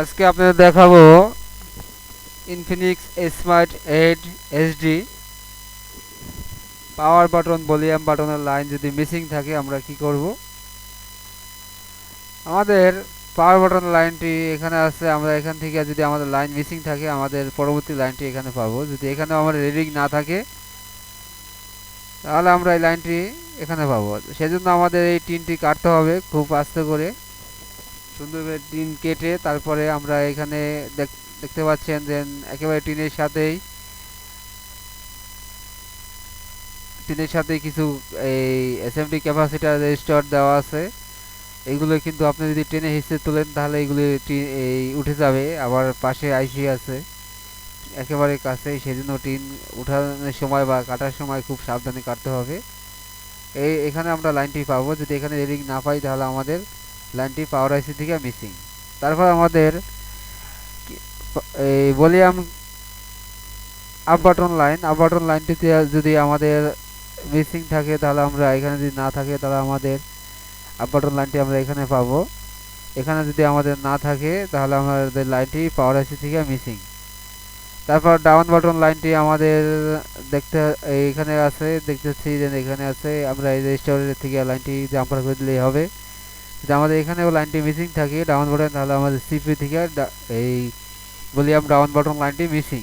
আজকে আপনাদের দেখাবো Infinix smart eight HD power button volume বাটনের লাইন যদি মিসিং থাকে, আমরা কি করব? আমাদের পাওয়ার বাটন লাইনটি এখানে আছে, আমরা এখান থেকে যদি আমাদের লাইন মিসিং থাকে, আমাদের পরবর্তী লাইনটি এখানে পাবো। যদি এখানে আমাদের রিডিং না থাকে, তাহলে আমরা এই লাইনটি এখানে পাবো। সেজন্য আমাদের এই টিনটি কাটতে হবে খুব আস্তে করে। সুন্দর করে টিন কেটে তারপরে আমরা এখানে দেখতে পাচ্ছেন যে একেবারে টিনের সাথেই টিনের সাথে কিছু এই এসএমডি ক্যাপাসিটার রেজিস্টার দেওয়া আছে। এগুলো কিন্তু আপনি যদি টেনে হিসেবে তোলেন তাহলে এগুলি এই উঠে যাবে। আবার পাশে আইসি আছে। একেবারে কাছে সেজন্য টিন উঠানোর সময় বা কাটার সময় খুব সাবধানে কাটতে হবে। এই, এখানে আমরা লাইনটি পাবো। যদি এখানে রিডিং না পাই তাহলে আমাদের লাইনটি পাওয়ার আইসি থেকে মিসিং তারপর আমাদের এই volume up button line up button লাইনটিতে যদি আমাদের মিসিং থাকে, তাহলে আমরা এখানে যদি না থাকে, তাহলে আমাদের আপ বাটন লাইনটি আমরা এখানে পাবো। এখানে যদি আমাদের না থাকে, তাহলে আমাদের লাইনটি পাওয়ার আইসি থেকে মিসিং তারপর ডাউন বাটন লাইনটি আমাদের দেখতে এইখানে আছে দেখতেছি যে এখানে আছে। আমরা এই রেজিস্টারের থেকে লাইনটি জাম্পার করে দিলেই হবে। যদি আমাদের এখানেও লাইনটি মিসিং থাকে ডাউন বাটন তাহলে আমাদের সিপি থেকে এই এই আমরা ডাউন বাটন লাইনটি মিসিং